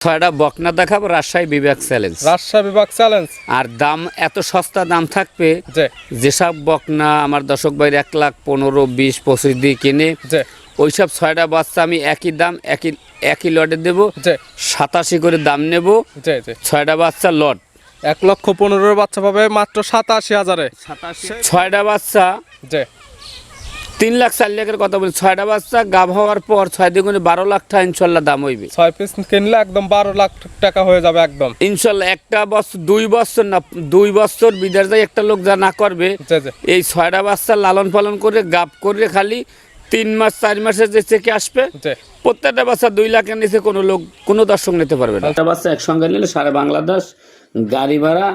ছয়টা বকনা দেখাবো রাজশাহী বিভাগ চ্যালেঞ্জ রাজশাহী বিভাগ চ্যালেঞ্জ আর দাম এত সস্তা দাম থাকবে যেসব বকনা আমার দর্শক ভাইয়ের এক লাখ পনেরো বিশ পঁচিশ দিয়ে কিনে ওইসব ছয়টা বাচ্চা আমি একই দাম একই একই লটে দেব সাতাশি করে দাম নেব ছয়টা বাচ্চা লট এক লক্ষ পনেরো বাচ্চা পাবে মাত্র সাতাশি হাজারে। ছয়টা বাচ্চা তিন লাখ চার লাখের কথা বলি ছয়টা বাচ্চা গাভ হওয়ার পর ছয় দ্বিগুণে বারো লাখ টাকা ইনশাল্লাহ দাম হইবে। ছয় পিস কিনলে একদম বারো লাখ টাকা হয়ে যাবে একদম। ইনশাল্লাহ একটা বছর দুই বছর না দুই বছর বিদেশ যায় একটা লোক যা না করবে এই ছয়টা বাচ্চা লালন পালন করে গাপ করে খালি তিন মাস চার মাসে যে চেকে আসবে প্রত্যেকটা বাচ্চা দুই লাখের নিচে কোনো লোক কোনো দর্শক নিতে পারবে না। একটা বাচ্চা একসঙ্গে নিলে সারা বাংলাদেশ গাড়ি ভাড়া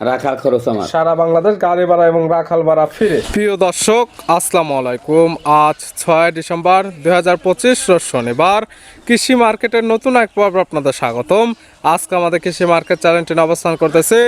রাখার খরচ আমার। সারা বাংলাদেশ গাড়ি ভাড়া এবং রাখাল ভাড়া ফিরে। প্রিয় দর্শক আসসালামু আলাইকুম। আজ ছয় ডিসেম্বর দুই হাজার পঁচিশ শনিবার। কৃষি মার্কেটের নতুন এক পর্ব আপনাদের স্বাগতম। আজকে আমাদের কৃষি মার্কেট চ্যানেলটি অবস্থান করতেছে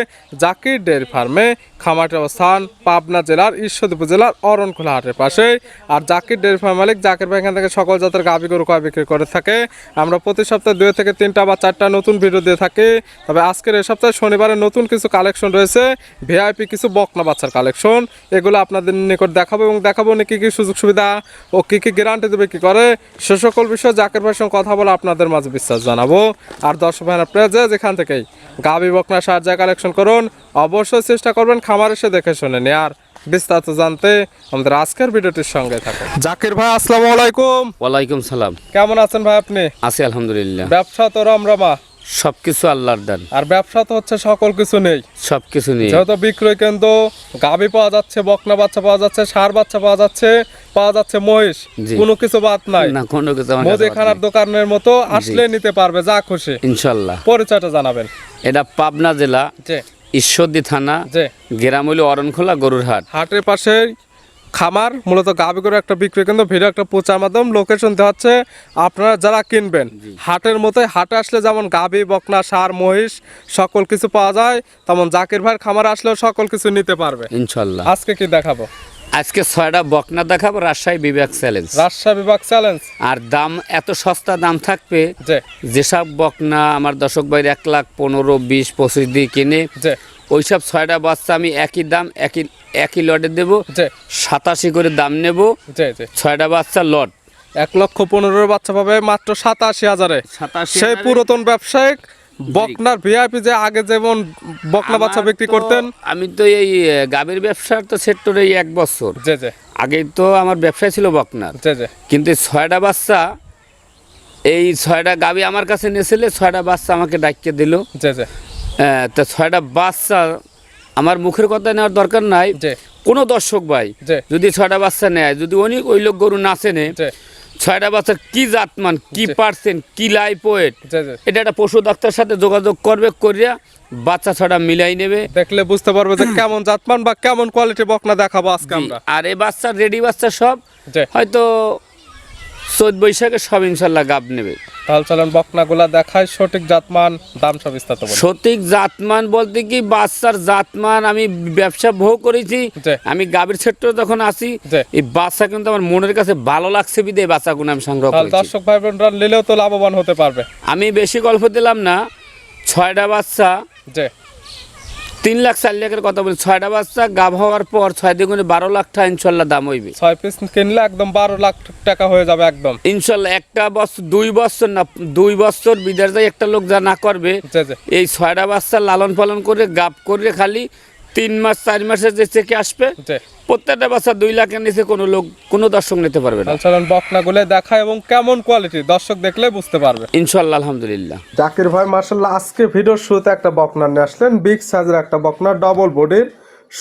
জাকির ডেয়ারি ফার্মে। খামারটির অবস্থান পাবনা জেলার ঈশ্বরদী উপজেলার অরণখোলা হাটের পাশে। আর জাকির ডেয়ারি ফার্ম মালিক জাকির ভাই এখান থেকে সকল জাতের গাভী গরু কয় বিক্রি করে থাকে। আমরা প্রতি সপ্তাহে দুই থেকে তিনটা বা চারটা নতুন ভিডিও দিয়ে থাকি। তবে আজকের এই সপ্তাহে শনিবারে নতুন কিছু কালেকশন রয়েছে ভিআইপি কিছু বকনা বাচ্চার কালেকশন এগুলো আপনাদের নিকট দেখাবো এবং দেখাবো উনি কী কী সুযোগ সুবিধা ও কী কী গ্যারান্টি দেবে কী করে। সে সকল বিষয়ে জাকের ভাইয়ের সঙ্গে কথা বলে আপনাদের মাঝে বিশ্বাস জানাব। আর দর্শক ভাই আপনারা যে যেখান থেকেই গাভী বকনা সাহায্য কালেকশন করুন অবশ্যই চেষ্টা করবেন খামার এসে দেখে শুনে নিয়ে আর বিস্তারিত জানতে আমাদের আজকের ভিডিওটির সঙ্গে থাকুন। জাকির ভাই আসসালামু আলাইকুম। ওয়ালাইকুম সালাম। কেমন আছেন ভাই আপনি? আছি আলহামদুলিল্লাহ। ব্যবসা তো রমরমা। সব কিছু আল্লাহর দান। আর ব্যবসা তো হচ্ছে সকল কিছু নেই। সবকিছু নেই। যেহেতু বিক্রয় কেন্দ্র গাভী পাওয়া যাচ্ছে বকনা বাচ্চা পাওয়া যাচ্ছে সার বাচ্চা পাওয়া যাচ্ছে পাওয়া যাচ্ছে মহিষ। কোনো কিছু বাদ নাই। না কোনো কিছু মুদিখানার দোকানের মতো আসলে নিতে পারবে যা খুশি। ইনশাল্লাহ। পরিচয়টা জানাবেন। এটা পাবনা জেলা ঈশ্বরদী থানা যে গ্রাম হইল অরণখোলা গরুর হাট হাটের পাশে খামার মূলত গাভী করে একটা বিক্রয় কেন্দ্র ভিডিও একটা প্রচার মাধ্যম লোকেশন দেওয়া হচ্ছে আপনারা যারা কিনবেন হাটের মতো হাটে আসলে যেমন গাবি বকনা সার মহিষ সকল কিছু পাওয়া যায় তেমন জাকির ভাইয়ের খামার আসলেও সকল কিছু নিতে পারবে। ইনশাল্লাহ। আজকে কি দেখাবো? আজকে ছয়টা বকনা দেখাবো রাজশাহী বিভাগ চ্যালেঞ্জ রাজশাহী বিভাগ চ্যালেঞ্জ আর দাম এত সস্তা দাম থাকবে যে যেসব বকনা আমার দর্শক ভাইয়ের এক লাখ পনেরো বিশ পঁচিশ দিয়ে কিনে ওইসব ছয়টা বাচ্চা আমি একই দাম একই একই লটে দেব সাতাশি করে দাম নেব ছয়টা বাচ্চা লট। এক লক্ষ পনেরো বাচ্চা পাবে মাত্র সাতাশি হাজারে। সাতাশি সেই পুরাতন ব্যবসায়িক বকনার ভিআইপি যে আগে যেমন বকনা বাচ্চা বিক্রি করতেন? আমি তো এই গাভীর ব্যবসার তো সেক্টরে এক বছর। আগে তো আমার ব্যবসায় ছিল বকনার। কিন্তু ছয়টা বাচ্চা এই ছয়টা গাভী আমার কাছে নিয়েছিলে ছয়টা বাচ্চা আমাকে ডাকিয়ে দিল। যে যে তা ছয়টা বাচ্চা আমার মুখের কথা নেওয়ার দরকার নাই। কোনো দর্শক ভাই যদি ছয়টা বাচ্চা নেয় যদি অনেক ওই লোক গরু না চেনে ছয়টা বাচ্চার কি জাতমান কি পারছেন পার্সেন্ট কি যে এটা একটা পশু ডাক্তার সাথে যোগাযোগ করবে করিয়া বাচ্চা ছটা মিলাই নেবে। দেখলে বুঝতে পারবে যে কেমন জাতমান বা কেমন কোয়ালিটি বকনা দেখাবো আজকে আমরা। আর এই বাচ্চা রেডি বাচ্চা সব হয়তো চোদ্দ বৈশাখে সব ইনশাল্লাহ গাব নেবে। তাহলে চলেন বকনাগুলা দেখায় সঠিক জাতমান দাম সব বিস্তারিত সঠিক জাতমান বলতে কি বাচ্চার জাতমান আমি ব্যবসা বহু করেছি। আমি গাভীর ক্ষেত্রে যখন আসি। এই বাচ্চা কিন্তু আমার মনের কাছে ভালো লাগছে বিদে বাচ্চাগুলো আমি সংগ্রহ দর্শক ভাই বোনরা নিলেও তো লাভবান হতে পারবে। আমি বেশি গল্প দিলাম না ছয়টা বাচ্চা তিন লাখ চার লাখের কথা বলি ছয়টা বাচ্চা গাভ হওয়ার পর ছয় দ্বিগুণে বারো লাখ টাকা ইনশাল্লাহ দাম হইবে। ছয় পিস কিনলে একদম বারো লাখ টাকা হয়ে যাবে একদম। ইনশাল্লাহ একটা বছর দুই বছর না দুই বছর বিদেশ যায় একটা লোক যা না করবে এই ছয়টা বাচ্চা লালন পালন করে গাপ করে খালি তিন মাস চার মাসের যে চেকে আসবে প্রত্যেকটা বাচ্চা দুই লাখের নিচে কোনো লোক কোনো দর্শক নিতে পারবে না। চলেন বকনাগুলো দেখায় এবং কেমন কোয়ালিটি দর্শক দেখলে বুঝতে পারবে। ইনশাল্লাহ আলহামদুলিল্লাহ। জাকির ভাই মার্শাল্লাহ আজকে ভিডিওর শুরুতে একটা বকনা নিয়ে আসলেন। বিগ সাইজের একটা বকনা ডবল বডির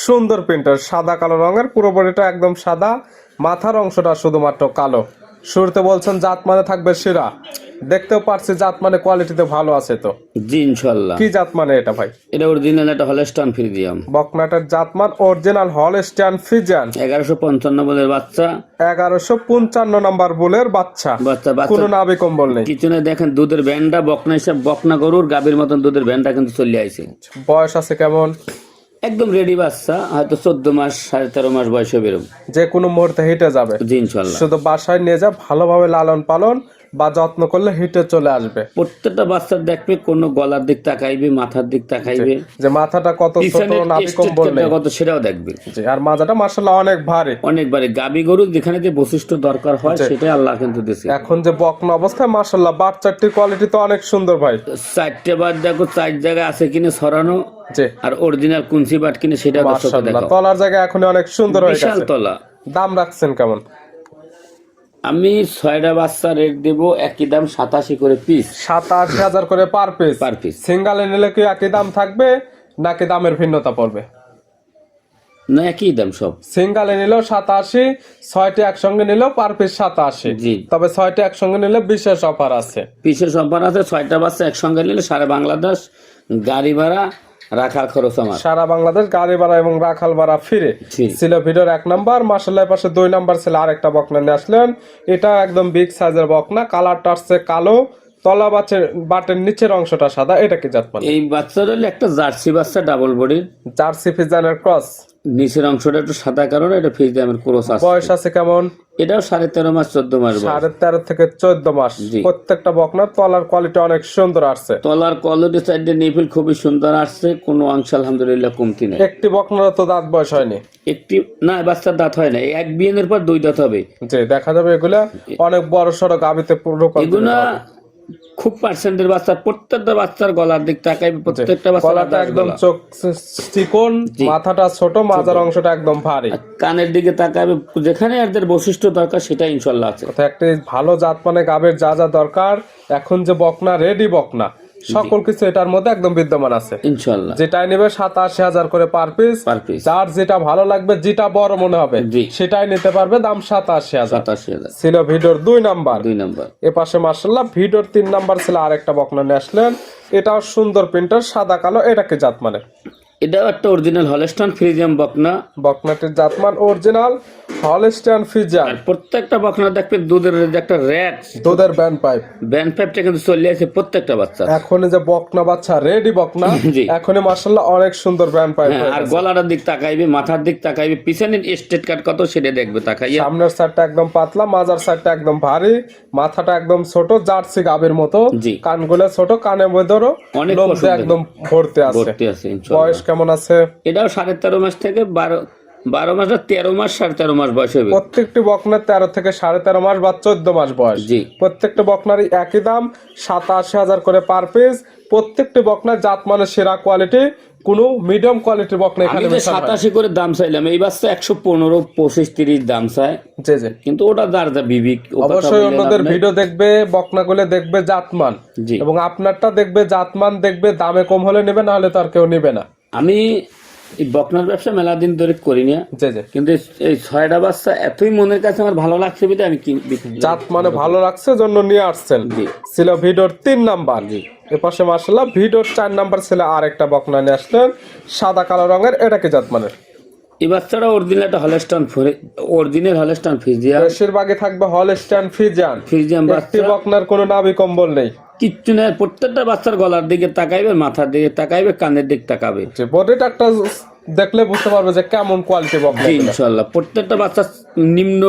সুন্দর প্রিন্টার সাদা কালো রঙের পুরো বডিটা একদম সাদা। মাথার অংশটা শুধুমাত্র কালো। শুরুতে বলছেন জাত মানে থাকবে সেরা। দেখতেও পারছি জাত মানে কোয়ালিটিতে ভালো আছে তো। জি ইনশাল্লাহ কি জাত মানে এটা ভাই? এটা অরিজিনাল একটা হলেস্টান ফ্রি দিয়াম বকনাটার জাতমান অরিজিনাল হলস্টাইন ফিজিয়ান এগারোশো পঞ্চান্ন বলের বাচ্চা। এগারোশো পঞ্চান্ন নম্বর বুলের বাচ্চা। বাচ্চা কোনো নাবি কম্বল নেই। পিছনে দেখেন দুধের ব্যান্ডা বকনা হিসাব বকনা গরুর গাভীর মতন দুধের ভ্যানটা কিন্তু চলে আইছে। বয়স আছে কেমন? একদম রেডি বাচ্চা হয়তো চোদ্দ মাস সাড়ে তেরো মাস বয়সে বেরোবে। যে কোনো মুহূর্তে হেঁটে যাবে। জি ইনশাল্লাহ। শুধু বাসায় নিয়ে যা ভালোভাবে লালন পালন বা যত্ন করলে হিটে চলে আসবে। প্রত্যেকটা বাচ্চার দেখবে কোন গলার দিক তাকাইবে মাথার দিক তাকাইবে। যে মাথাটা কত ছোট নাভি কম্বল নেই। কত সেটাও দেখবে। আর মাজাটা মার্শাল্লাহ অনেক ভারী। অনেকবারে গাবি গরু যেখানে যে বৈশিষ্ট্য দরকার হয় সেটাই আল্লাহ কিন্তু দিছে এখন যে বকনা অবস্থায় মার্শাল্লাহ বাচ্চাটির কোয়ালিটি তো অনেক সুন্দর ভাই। চারটে বার দেখো চার জায়গায় আছে কিনে সরানো আর অরিজিনাল কুঞ্চি বাট কিনে সেটা তলার জায়গা এখন অনেক সুন্দর হয়ে বিশাল গেছে তলা। দাম রাখছেন কেমন? আমি ছয়টা বাচ্চা রেট দেব একই দাম সাতাশি করে পিস সাতাশি হাজার করে পার পিস পার পিস সিঙ্গালে নিলে কি একই দাম থাকবে নাকি দামের ভিন্নতা পড়বে? না একই দাম সব। সিঙ্গালে নিলেও সাতাশি ছয়টি একসঙ্গে নিলেও পার পিস সাতাশি। জি। তবে ছয়টি একসঙ্গে নিলে বিশেষ অফার আছে। পিসের সম্পান আছে ছয়টা বাচ্চা একসঙ্গে নিলে সারা বাংলাদেশ গাড়ি ভাড়া রাখার খরচ আমার। সারা বাংলাদেশ গাড়ি ভাড়া এবং রাখাল ভাড়া ফিরে। ছিল ভিডিওর এক নাম্বার মার্শাল্লাহ পাশে দুই নাম্বার ছিল আরেকটা বকনা নিয়ে আসলেন। এটা একদম বিগ সাইজের বকনা কালারটা আসছে কালো। তলা বাচ্চের বাটের নিচের অংশটা সাদা এটা কি জাত এই বাচ্চাটা হলো একটা জার্সি বাচ্চা ডাবল বডির জার্সি ফিজানের ক্রস নিচের অংশটা একটু সাদা কারণে এটা ফিজ দামের ক্রোস আছে বয়স আছে কেমন? এটাও সাড়ে তেরো মাস চোদ্দ মাস সাড়ে তেরো থেকে চোদ্দ মাস। প্রত্যেকটা বকনার তলার কোয়ালিটি অনেক সুন্দর আসছে। তলার কলটি সাইডে নিফিল খুবই সুন্দর আসছে কোনো অংশ আলহামদুলিল্লাহ কমতি নেই। একটি বকনার তো দাঁত বয়স হয়নি। একটি না বাচ্চার দাঁত হয় না এক বিয়ের পর দুই দাঁত হবে। দেখা যাবে এগুলা অনেক বড় সড়ক রূপান্তরিত এগুলা। খুব পার্সেন্টের বাচ্চা প্রত্যেকটা বাচ্চার গলার দিক তাকাই প্রত্যেকটা বাচ্চা গলাটা একদম চোখ চিকন মাথাটা ছোট মাজার অংশটা একদম ভারী। কানের দিকে তাকাবে যেখানে এদের বৈশিষ্ট্য দরকার সেটা ইনশাল্লাহ আছে। একটা একটি ভালো জাত মানে গাবের যা যা দরকার এখন যে বকনা রেডি বকনা সকল কিছু এটার মধ্যে একদম বিদ্যমান আছে। ইনশাল্লাহ যেটাই নেবে সাতাশি হাজার করে পার পিস পার পিস যার যেটা ভালো লাগবে যেটা বড় মনে হবে সেটাই নিতে পারবে দাম সাতাশি হাজার। ছিল ভিডিওর দুই নাম্বার। দুই নাম্বার। এ পাশে মার্শাল্লাহ ভিডিওর তিন নাম্বার ছিল আরেকটা বকনা নিয়ে আসলেন। এটাও সুন্দর প্রিন্টার সাদা কালো এটাকে জাত মানে এটাও একটা অরিজিনাল হলেস্টন ফ্রিজিয়াম বকনা। বকনাটির জাতমান অরিজিনাল হলস্টিয়ান ফিজিয়ান আর প্রত্যেকটা বকনা দেখবে দুধের যে একটা র্যাট দুধের ব্যান্ড পাইপ ব্যান্ড পাইপটা কিন্তু চলে আসে প্রত্যেকটা বাচ্চা। এখন যে বকনা বাচ্চা রেডি বকনা জি। এখনই মার্শাল্লাহ অনেক সুন্দর ব্যান্ড পাইপ আর গলাটার দিক তাকাইবে মাথার দিক তাকাইবে পিছনের স্টেট কাট কত সেটা দেখবে তাকাইয়া। সামনের সাইডটা একদম পাতলা মাজার সাইডটা একদম ভারী মাথাটা একদম ছোট জার্সি গাবের মতো। কানগুলো ছোট কানে মধ্যেও অনেক। একদম ভর্তি আছে। ভর্তি আছে বয়স কেমন আছে? এটাও সাড়ে তেরো মাস থেকে বারো বারো মাস আর তেরো মাস সাড়ে তেরো মাস বয়স হবে প্রত্যেকটি বকনার তেরো থেকে সাড়ে তেরো মাস বা চোদ্দ মাস বয়স। জি। প্রত্যেকটা বকনারই একই দাম সাতাশি হাজার করে পার পিস প্রত্যেকটি বকনার জাত মানে সেরা কোয়ালিটি কোনো মিডিয়াম কোয়ালিটির বকনা আমি এখানে না। সাতাশি করে দাম চাইলাম এই বাচ্চা একশো পনেরো পঁচিশ তিরিশ দাম চায়। জি জি। কিন্তু ওটা যার যা বিবিক অবশ্যই অন্যদের ভিডিও দেখবে বকনাগুলো দেখবে জাতমান। জি। এবং আপনারটা দেখবে জাতমান দেখবে দামে কম হলে নেবে না হলে তো আর কেউ নেবে না। আমি এই বকনার ব্যবসা মেলা দিন ধরে করি না কিন্তু এই- ছয়টা বাচ্চা এতই মনের কাছে আমার ভালো লাগছে বলে আমি জাত মানে ভালো লাগছে জন্য নিয়ে আসছেন। ছিল ভিডিওর তিন নাম্বার। জি। এপাশে মার্শাল্লাহ ভিডিওর চার নাম্বার ছিল আর একটা বকনা নিয়ে আসলেন সাদা কালো রঙের এটা কি জাত মানে এই বাচ্চাটা অরিজিনাল একটা হলেস্টন অরিজিনাল হলেস্টন ফিজিয়া বেশিরভাগই থাকবে হল স্ট্যান্ড ফিজান ফিজিয়াম একটি বাচ্চা। বকনার কোনো নাভি কম্বল নেই। কিচ্ছু নেই প্রত্যেকটা বাচ্চার গলার দিকে তাকাইবে মাথার দিকে তাকাইবে কানের দিকে তাকাবে। বডিটা একটা দেখলে বুঝতে পারবে যে কেমন কোয়ালিটি বকনা জি এগুলো। ইনশাল্লাহ প্রত্যেকটা বাচ্চা নিম্ন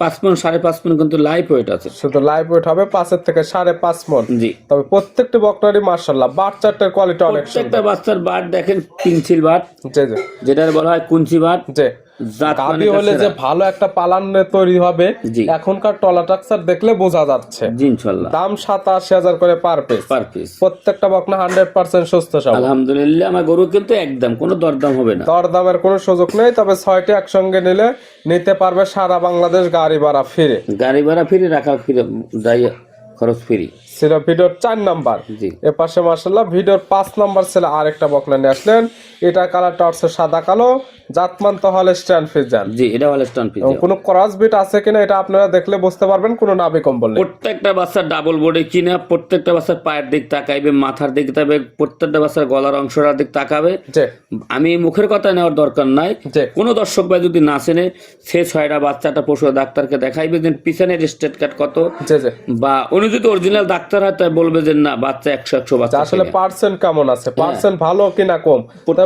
পাঁচ মন সাড়ে পাঁচ মন কিন্তু লাইফ ওয়েট আছে। শুধু লাইভ ওয়েট হবে পাঁচের থেকে সাড়ে পাঁচ মন। জি। তবে প্রত্যেকটি বকনারই মার্শাল্লাহ বাচ্চাটার কোয়ালিটি অনেক প্রত্যেকটা বাচ্চার বাট দেখেন পিনছিল বাট জি জি। যেটার বলা হয় কুঞ্চি বাট জাত গাবি হলে যে ভালো একটা পালান তৈরি হবে এখনকার টলা টাক্সার দেখলে বোঝা যাচ্ছে। দাম সাতাশি হাজার করে পার পিস পার পিস প্রত্যেকটা বকনা হান্ড্রেড পার্সেন্ট সুস্থ সব আলহামদুলিল্লাহ আমার গরু কিন্তু একদম কোনো দরদাম হবে না। দর দামের কোনো সুযোগ নেই তবে ছয়টি একসঙ্গে নিলে নিতে পারবে সারা বাংলাদেশ গাড়ি ভাড়া ফিরে। গাড়ি ভাড়া ফিরে রাখা ফিরে যাই খরচ ফিরি। ছিল ভিডিওর চার নাম্বার। জি। এ পাশে মার্শাল্লাহ ভিডিওর পাঁচ নাম্বার ছিল আরেকটা বকনা নিয়ে আসলেন এটা কালারটা হচ্ছে সাদা কালো জাতমান তো হলে স্ট্যান্ড ফিজান জি এটা হলে স্টান ফিজ কোনো ক্রস বিট আছে কিনা এটা আপনারা দেখলে বুঝতে পারবেন কোনো নাভি কম্বল নেই। প্রত্যেকটা বাচ্চার ডাবল বোর্ডে কিনা প্রত্যেকটা বাচ্চার পায়ের দিক তাকাইবে মাথার দিক তাকাবে প্রত্যেকটা বাচ্চার গলার অংশটার দিক তাকাবে। আমি মুখের কথা নেওয়ার দরকার নাই। যে কোনো দর্শক ভাই যদি না চেনে সে ছয়টা বাচ্চাটা পশু ডাক্তারকে দেখাইবে যে পিছনের স্টেট কাট কত। বা উনি যদি অরিজিনাল ডাক্তার হয় তাই বলবে যে না বাচ্চা একশো একশো বাচ্চা আসলে পার্সেন্ট কেমন আছে? হ্যাঁ। পার্সেন্ট ভালো কিনা কম?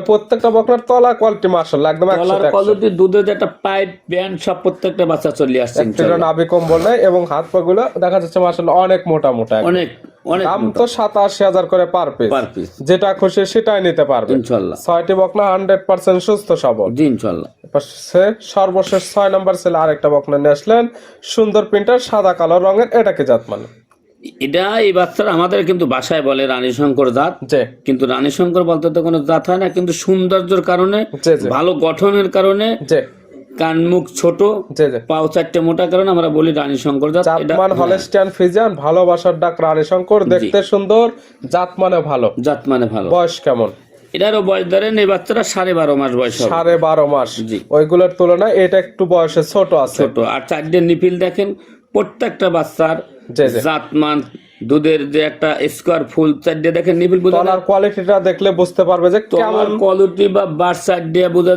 প্রত্যেকটা বকনার তলা কোয়ালিটি মার্শাল একদম কলটি দুধের যে একটা পাইপ প্যান্ট সব প্রত্যেকটা বাচ্চা চলে আসছে ইনশাল্লাহ। নাভি কম্বল নাই এবং হাত পা গুলো দেখা যাচ্ছে মার্শাল অনেক মোটা মোটা অনেক দাম তো সাতাশি হাজার করে পার পিস যেটা খুশি সেটাই নিতে পারবে। ইনশাল্লাহ ছয়টি বকনা হান্ড্রেড পার্সেন্ট সুস্থ সবল। জি ইনশাল্লাহ সে সর্বশেষ ছয় নম্বর ছেলে আরেকটা বকনা নিয়ে আসলেন। সুন্দর প্রিন্টার সাদা কালো রঙের এটাকে জাত মানে এটা এই বাচ্চারা আমাদের কিন্তু বাসায় বলে রানী শঙ্কর জাত। কিন্তু রানী শঙ্কর বলতে তো কোনো জাত হয় না কিন্তু সৌন্দর্যের কারণে ভালো গঠনের কারণে কান মুখ ছোট পাও চারটে মোটা কারণে আমরা বলি রানী শঙ্কর জাত। জাতমান হলেস্টিয়ান ফিজিয়ান ভালোবাসার ডাক রানী শঙ্কর দেখতে সুন্দর জাত মানে ভালো। জাত মানে ভালো। বয়স কেমন? এটারও বয়স ধরেন এই বাচ্চারা সাড়ে বারো মাস বয়স সাড়ে বারো মাস। জি। ওইগুলোর তুলনায় এটা একটু বয়সে ছোট আছে। ছোট। আর চারটে নিপিল দেখেন প্রত্যেকটা বাচ্চার জাতমান দুধের যে একটা স্কোয়ার ফুল চারটে দেখেন বোঝা তলার কোয়ালিটিটা দেখলে বুঝতে পারবে যে কেমন কোয়ালিটি বা বার সাইড দিয়ে বোঝা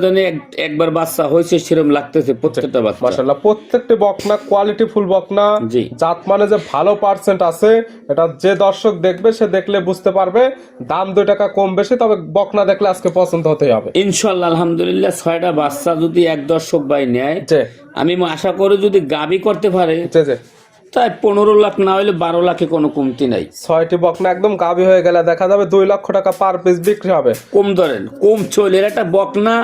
একবার বাচ্চা হয়েছে সেরকম লাগতেছে প্রত্যেকটা বাচ্চা। প্রত্যেকটি বকনা কোয়ালিটি ফুল বকনা জি। জাত মানে যে ভালো পার্সেন্ট আছে এটা যে দর্শক দেখবে সে দেখলে বুঝতে পারবে দাম দুই টাকা কম বেশি তবে বকনা দেখলে আজকে পছন্দ হতেই হবে। ইনশাল্লাহ আলহামদুলিল্লাহ ছয়টা বাচ্চা যদি এক দর্শক বাই নেয় আমি আশা করি যদি গাবি করতে পারে তাই পনেরো লাখ না হলে বারো লাখে কোনো কমতি নাই। ছয়টি বকনা একদম গাভী হয়ে গেলে দেখা যাবে দুই লক্ষ টাকা পার পিস বিক্রি হবে। কম ধরেন কম চলে এর একটা বকনা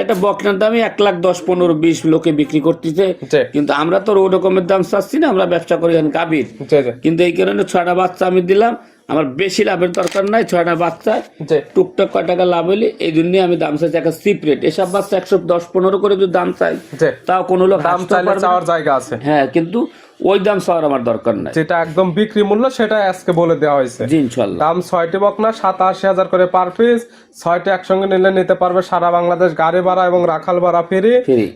একটা বকনার দামই এক লাখ দশ পনেরো বিশ লোকে বিক্রি করতেছে। কিন্তু আমরা তো ওরকমের দাম চাচ্ছি না আমরা ব্যবসা করি যে কিন্তু এই কারণে ছয়টা বাচ্চা আমি দিলাম আমার বেশি লাভের দরকার নাই ছয়টা বাচ্চা। টুকটাক কয় টাকা লাভ হলে এই জন্য আমি দাম চাইছি একটা সিপ রেট এসব বাচ্চা একশো দশ পনেরো করে যদি দাম চাই তাও কোনো লোক দাম চাইলে চাওয়ার জায়গা আছে। হ্যাঁ কিন্তু ওই দাম চাওয়ার আমার দরকার নাই। যেটা একদম বিক্রি মূল্য সেটা আজকে বলে দেওয়া হয়েছে। জি ইনশাল্লাহ দাম ছয়টি বকনা সাতাশি হাজার করে পার পিস ছয়টি একসঙ্গে নিলে নিতে পারবে সারা বাংলাদেশ গাড়ি ভাড়া এবং রাখাল ভাড়া ফ্রি।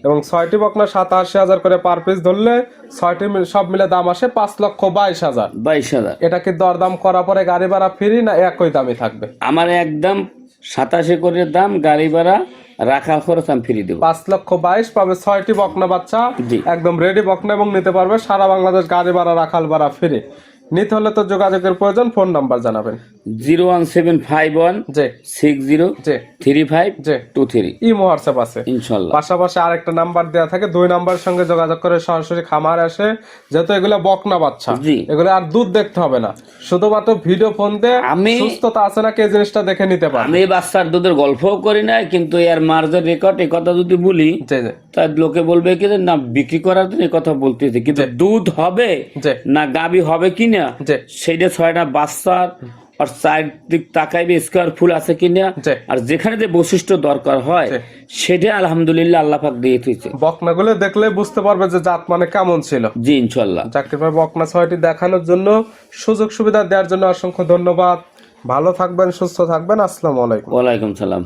এবং ছয়টি বকনা সাতাশি হাজার করে পার পিস ধরলে ছয়টি সব মিলে দাম আসে পাঁচ লক্ষ বাইশ হাজার। বাইশ হাজার। এটা কি দরদাম করা পরে গাড়ি ভাড়া ফ্রি না একই দামে থাকবে? আমার একদম সাতাশে করে দাম গাড়ি ভাড়া রাখা খরচ আমি ফ্রি দেবো পাঁচ লক্ষ বাইশ পাবে ছয়টি বকনা বাচ্চা। একদম রেডি বকনা এবং নিতে পারবে সারা বাংলাদেশ গাড়ি ভাড়া রাখাল ভাড়া ফ্রি নিতে হলে তো যোগাযোগের প্রয়োজন ফোন নাম্বার জানাবেন। Zero one seven five one যে সিক্স জিরো যে থ্রি ফাইভ যে টু থ্রি। ইমো হোয়াটসঅ্যাপ আছে। ইনশাল্লাহ। পাশাপাশি আরেকটা নাম্বার দেওয়া থাকে দুই নাম্বারের সঙ্গে যোগাযোগ করে সরাসরি খামার আসে যেহেতু এগুলো বকনা বাচ্চা জি। এগুলো আর দুধ দেখতে হবে না। শুধুমাত্র ভিডিও ফোন দিয়ে আমি- সুস্থতা আছে না কে জিনিসটা দেখে নিতে পারে আমি বাচ্চার দুধের গল্পও করি না কিন্তু এর মার্জের রেকর্ড এই কথা যদি বলি জি জি। তাই লোকে বলবে কি যে না বিক্রি করার জন্য কথা বলতেছে। কিন্তু দুধ হবে জি। না গাবি হবে কিনা। সেইটা ছয়টা বাচ্চার আর চারদিক তাকাইবে স্কোয়ার ফুল আছে কিনা আর যেখানে যে বৈশিষ্ট্য দরকার হয় সেটা আলহামদুলিল্লাহ আল্লাহ পাক দিয়ে দিয়েছে। বকনাগুলো দেখলে বুঝতে পারবে যে জাত মানে কেমন ছিল। জি ইনশাল্লাহ চাকরি ভাই বকনা ছয়টি দেখানোর জন্য সুযোগ সুবিধা দেওয়ার জন্য অসংখ্য ধন্যবাদ। ভালো থাকবেন সুস্থ থাকবেন। আসসালামু আলাইকুম। ওয়ালাইকুম সালাম।